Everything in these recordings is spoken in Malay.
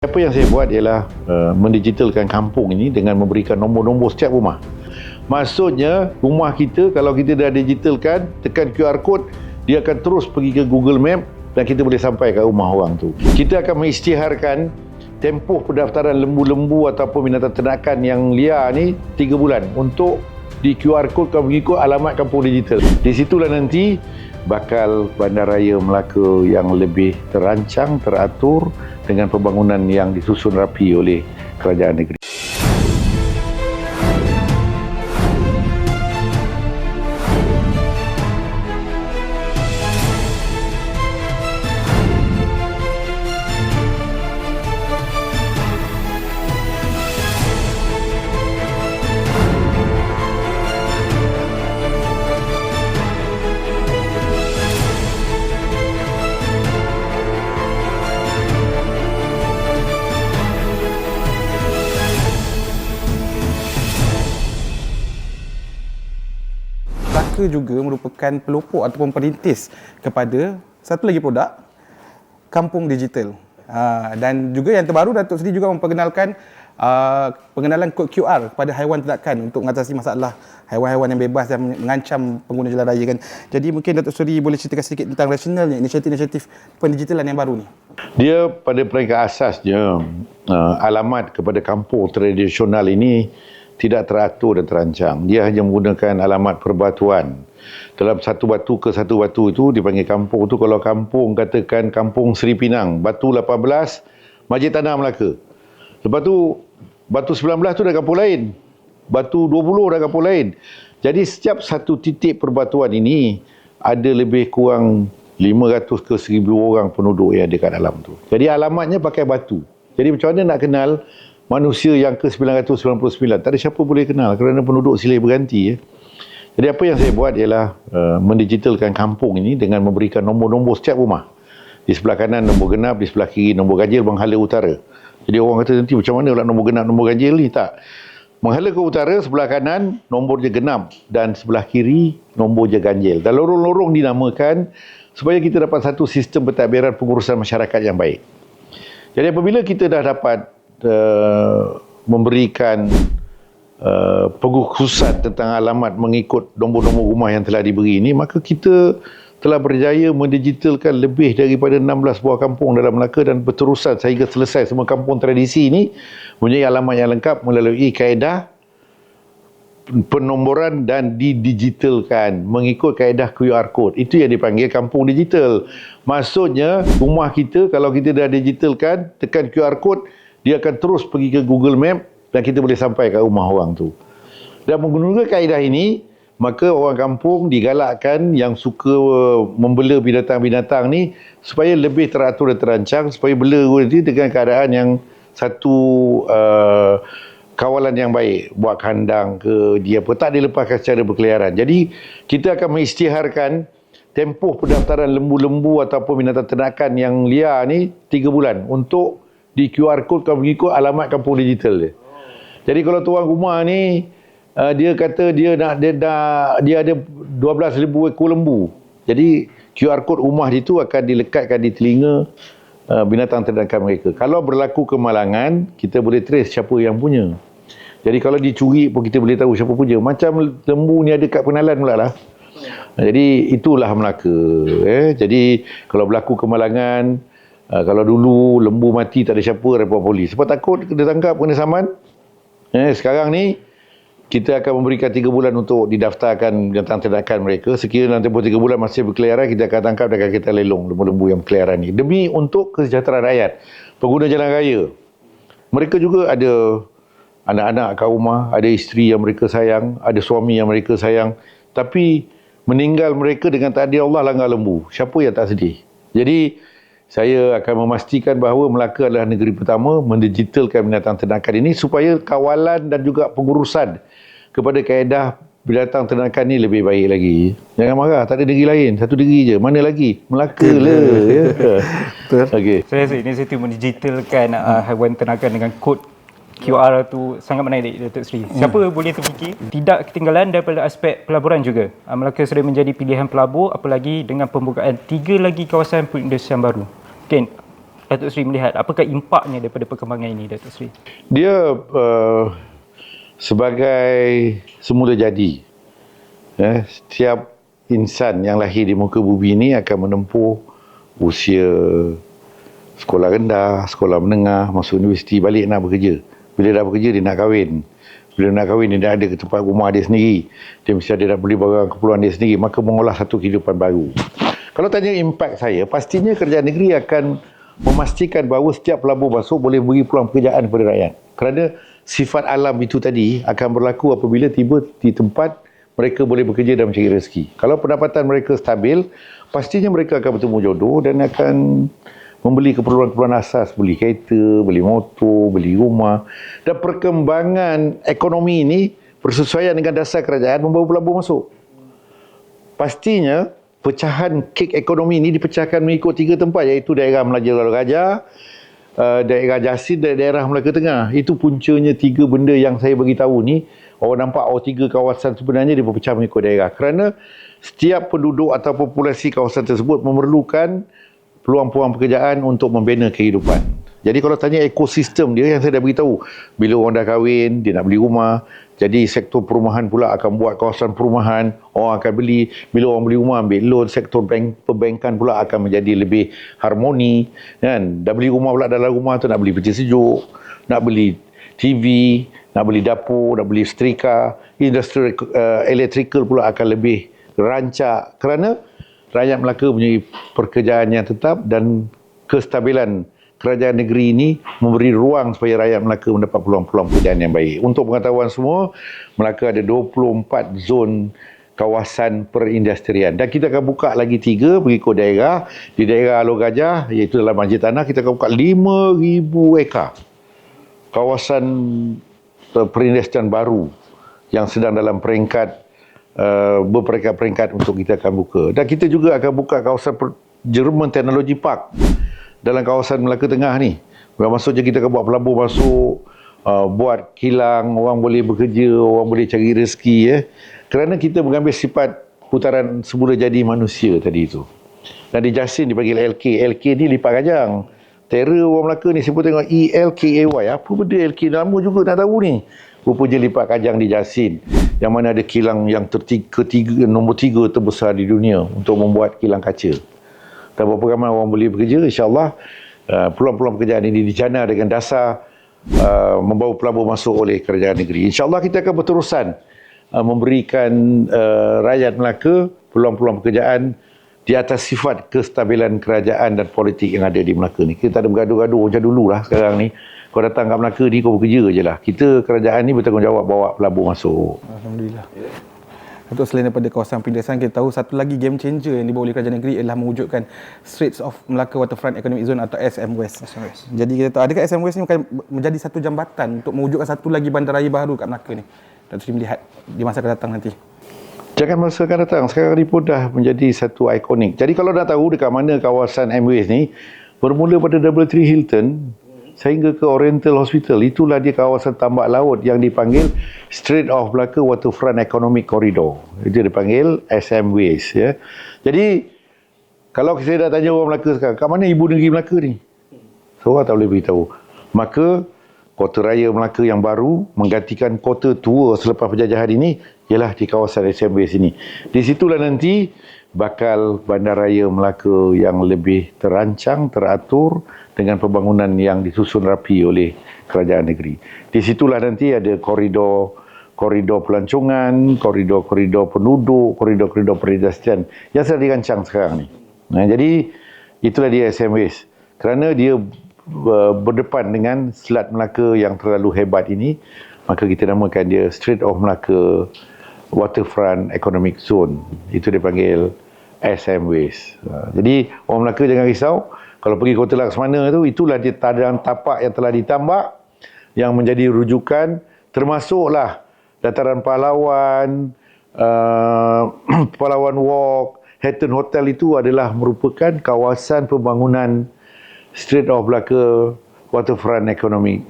Apa yang saya buat ialah uh, mendigitalkan kampung ini dengan memberikan nombor-nombor setiap rumah. Maksudnya rumah kita kalau kita dah digitalkan, tekan QR code, dia akan terus pergi ke Google Map dan kita boleh sampai ke rumah orang tu. Kita akan mengisytiharkan tempoh pendaftaran lembu-lembu ataupun binatang ternakan yang liar ni 3 bulan untuk di QR code kalau mengikut alamat kampung digital. Di situlah nanti bakal bandaraya Melaka yang lebih terancang, teratur dengan pembangunan yang disusun rapi oleh kerajaan negeri. Melaka juga merupakan pelopor ataupun perintis kepada satu lagi produk kampung digital. Uh, dan juga yang terbaru Datuk Seri juga memperkenalkan uh, pengenalan kod QR kepada haiwan ternakan untuk mengatasi masalah haiwan-haiwan yang bebas dan mengancam pengguna jalan raya kan. Jadi mungkin Datuk Seri boleh ceritakan sedikit tentang rasionalnya inisiatif-inisiatif pendigitalan yang baru ni. Dia pada peringkat asasnya uh, alamat kepada kampung tradisional ini tidak teratur dan terancang. Dia hanya menggunakan alamat perbatuan. Dalam satu batu ke satu batu itu dipanggil kampung tu kalau kampung katakan kampung Seri Pinang, batu 18 Masjid Tanah Melaka. Lepas tu batu 19 tu dah kampung lain. Batu 20 dah kampung lain. Jadi setiap satu titik perbatuan ini ada lebih kurang 500 ke 1000 orang penduduk yang ada kat dalam tu. Jadi alamatnya pakai batu. Jadi macam mana nak kenal manusia yang ke 999? Tak ada siapa boleh kenal kerana penduduk silih berganti ya. Jadi apa yang saya buat ialah uh, mendigitalkan kampung ini dengan memberikan nombor-nombor setiap rumah. Di sebelah kanan nombor genap, di sebelah kiri nombor ganjil Menghala Utara. Jadi orang kata nanti macam mana pula nombor genap, nombor ganjil ni? Tak. Menghala ke utara, sebelah kanan nombor je genap dan sebelah kiri nombor je ganjil. Dan lorong-lorong dinamakan supaya kita dapat satu sistem pentadbiran pengurusan masyarakat yang baik. Jadi apabila kita dah dapat uh, memberikan uh, pengkhususan tentang alamat mengikut nombor-nombor rumah yang telah diberi ini, maka kita telah berjaya mendigitalkan lebih daripada 16 buah kampung dalam Melaka dan berterusan sehingga selesai semua kampung tradisi ini mempunyai alamat yang lengkap melalui kaedah penomboran dan didigitalkan mengikut kaedah QR code. Itu yang dipanggil kampung digital. Maksudnya rumah kita kalau kita dah digitalkan, tekan QR code, dia akan terus pergi ke Google Map dan kita boleh sampai ke rumah orang tu. Dan menggunakan kaedah ini, maka orang kampung digalakkan yang suka membela binatang-binatang ni supaya lebih teratur dan terancang supaya bela nanti dengan keadaan yang satu uh, kawalan yang baik buat kandang ke dia pun tak dilepaskan secara berkeliaran jadi kita akan mengisytiharkan tempoh pendaftaran lembu-lembu ataupun binatang ternakan yang liar ni 3 bulan untuk di QR code kalau mengikut alamat kampung digital dia jadi kalau tuan rumah ni uh, dia kata dia nak dia dah dia ada 12,000 ekor lembu jadi QR code rumah itu akan dilekatkan di telinga uh, binatang ternakan mereka kalau berlaku kemalangan kita boleh trace siapa yang punya jadi kalau dicuri pun kita boleh tahu siapa punya. Macam lembu ni ada kad pengenalan pula lah. Jadi itulah Melaka. Eh. Jadi kalau berlaku kemalangan, uh, kalau dulu lembu mati tak ada siapa, report polis. Sebab takut dia tangkap kena saman. Eh, sekarang ni kita akan memberikan 3 bulan untuk didaftarkan binatang ternakan mereka. Sekiranya dalam tempoh 3 bulan masih berkeliaran, kita akan tangkap dan akan kita lelong lembu-lembu yang berkeliaran ni. Demi untuk kesejahteraan rakyat, pengguna jalan raya. Mereka juga ada anak-anak kat rumah, ada isteri yang mereka sayang, ada suami yang mereka sayang. Tapi meninggal mereka dengan takdir Allah langgar lembu. Siapa yang tak sedih? Jadi saya akan memastikan bahawa Melaka adalah negeri pertama mendigitalkan binatang ternakan ini supaya kawalan dan juga pengurusan kepada kaedah binatang ternakan ni lebih baik lagi. Jangan marah, tak ada negeri lain. Satu negeri je. Mana lagi? Melaka lah. Ya. Betul. Okey. Saya rasa inisiatif mendigitalkan uh, haiwan ternakan dengan kod QR tu sangat menarik Datuk Seri. Siapa hmm. boleh terfikir tidak ketinggalan daripada aspek pelaburan juga. Uh, Melaka sudah menjadi pilihan pelabur apalagi dengan pembukaan tiga lagi kawasan perindustrian baru. Okay. Datuk Seri melihat apakah impaknya daripada perkembangan ini Datuk Seri? Dia uh, sebagai semula jadi. Eh, setiap insan yang lahir di muka bumi ini akan menempuh usia sekolah rendah, sekolah menengah, masuk universiti, balik nak bekerja. Bila dah bekerja, dia nak kahwin. Bila nak kahwin, dia nak ada tempat rumah dia sendiri. Dia mesti ada nak beli barang keperluan dia sendiri. Maka mengolah satu kehidupan baru. Kalau tanya impak saya, pastinya kerajaan negeri akan memastikan bahawa setiap pelabur masuk boleh beri peluang pekerjaan kepada rakyat. Kerana sifat alam itu tadi akan berlaku apabila tiba di tempat mereka boleh bekerja dan mencari rezeki. Kalau pendapatan mereka stabil, pastinya mereka akan bertemu jodoh dan akan membeli keperluan-keperluan asas, beli kereta, beli motor, beli rumah. Dan perkembangan ekonomi ini bersesuaian dengan dasar kerajaan membawa pelabur masuk. Pastinya pecahan kek ekonomi ini dipecahkan mengikut tiga tempat iaitu daerah Melayu Lalu Gajah, uh, daerah Jasin dan daerah Melaka Tengah. Itu puncanya tiga benda yang saya bagi tahu ni. Orang nampak oh tiga kawasan sebenarnya dia berpecah mengikut daerah. Kerana setiap penduduk atau populasi kawasan tersebut memerlukan peluang-peluang pekerjaan untuk membina kehidupan. Jadi kalau tanya ekosistem dia yang saya dah beritahu, bila orang dah kahwin, dia nak beli rumah, jadi sektor perumahan pula akan buat kawasan perumahan, orang akan beli, bila orang beli rumah ambil loan, sektor bank, perbankan pula akan menjadi lebih harmoni, kan? Dah beli rumah pula dalam rumah tu nak beli peti sejuk, nak beli TV, nak beli dapur, nak beli setrika, industri uh, electrical pula akan lebih rancak kerana rakyat Melaka punya pekerjaan yang tetap dan kestabilan kerajaan negeri ini memberi ruang supaya rakyat Melaka mendapat peluang-peluang pekerjaan yang baik. Untuk pengetahuan semua, Melaka ada 24 zon kawasan perindustrian dan kita akan buka lagi tiga mengikut daerah di daerah Alor Gajah iaitu dalam banjir tanah kita akan buka 5000 ekar kawasan uh, perindustrian baru yang sedang dalam peringkat uh, berperingkat-peringkat untuk kita akan buka dan kita juga akan buka kawasan Jerman Technology Park dalam kawasan Melaka Tengah ni. Maksudnya kita akan buat pelabur masuk, uh, buat kilang, orang boleh bekerja, orang boleh cari rezeki ya. Kerana kita mengambil sifat putaran semula jadi manusia tadi itu. Dan di Jasin dipanggil LK. LK ni lipat kajang. Terror orang Melaka ni sebut tengok ELKAY. Apa benda LK? Nama juga nak tahu ni. Rupanya lipat kajang di Jasin. Yang mana ada kilang yang tertiga, ketiga, nombor tiga terbesar di dunia untuk membuat kilang kaca. Dan berapa ramai orang boleh bekerja, insyaAllah uh, peluang-peluang pekerjaan ini dijana dengan dasar uh, membawa pelabur masuk oleh kerajaan negeri. InsyaAllah kita akan berterusan uh, memberikan rakyat Melaka peluang-peluang pekerjaan di atas sifat kestabilan kerajaan dan politik yang ada di Melaka ni. Kita tak ada bergaduh-gaduh macam dulu lah sekarang ni. Kau datang kat Melaka ni kau bekerja je lah. Kita kerajaan ni bertanggungjawab bawa pelabur masuk. Alhamdulillah. Untuk selain daripada kawasan perindustrian, kita tahu satu lagi game changer yang dibawa oleh kerajaan negeri adalah mewujudkan Straits of Melaka Waterfront Economic Zone atau SM West. SM West. Jadi kita tahu, adakah SM West ni akan menjadi satu jambatan untuk mewujudkan satu lagi bandaraya baru kat Melaka ni? Datuk Seri melihat di masa akan datang nanti. Jangan masa akan datang. Sekarang ni pun dah menjadi satu ikonik. Jadi kalau nak tahu dekat mana kawasan M-Waste ni, bermula pada Double Tree Hilton sehingga ke Oriental Hospital. Itulah dia kawasan tambak laut yang dipanggil Strait of Malacca Waterfront Economic Corridor. Itu dipanggil SM Waste. Ya. Jadi, kalau saya dah tanya orang Melaka sekarang, kat mana ibu negeri Melaka ni? Seorang tak boleh beritahu. Maka, kota raya Melaka yang baru menggantikan kota tua selepas penjajahan ini ialah di kawasan SM Waste ini. Di situlah nanti bakal bandaraya Melaka yang lebih terancang, teratur dengan pembangunan yang disusun rapi oleh kerajaan negeri. Di situlah nanti ada koridor koridor pelancongan, koridor-koridor penduduk, koridor-koridor perindustrian yang sedang dirancang sekarang ni. Nah, jadi itulah dia SMWS. Kerana dia uh, berdepan dengan Selat Melaka yang terlalu hebat ini, maka kita namakan dia Strait of Melaka Waterfront Economic Zone. Itu dipanggil SMWS. Uh, jadi orang Melaka jangan risau, kalau pergi Kota Laksmana tu, itulah dia tadang tapak yang telah ditambak yang menjadi rujukan termasuklah Dataran Pahlawan, uh, Pahlawan Walk, Hatton Hotel itu adalah merupakan kawasan pembangunan Strait of Malacca Waterfront Economic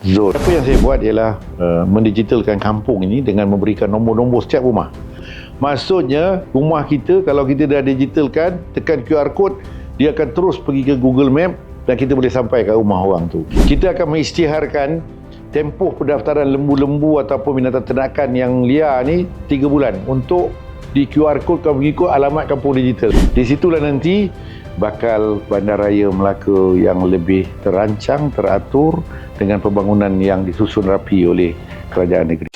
Zone. Apa yang saya buat ialah uh, mendigitalkan kampung ini dengan memberikan nombor-nombor setiap rumah. Maksudnya, rumah kita kalau kita dah digitalkan, tekan QR code, dia akan terus pergi ke Google Map dan kita boleh sampai ke rumah orang tu. Kita akan mengisytiharkan tempoh pendaftaran lembu-lembu ataupun binatang ternakan yang liar ni 3 bulan untuk di QR code kau mengikut alamat kampung digital. Di situlah nanti bakal Bandaraya Melaka yang lebih terancang, teratur dengan pembangunan yang disusun rapi oleh kerajaan negeri.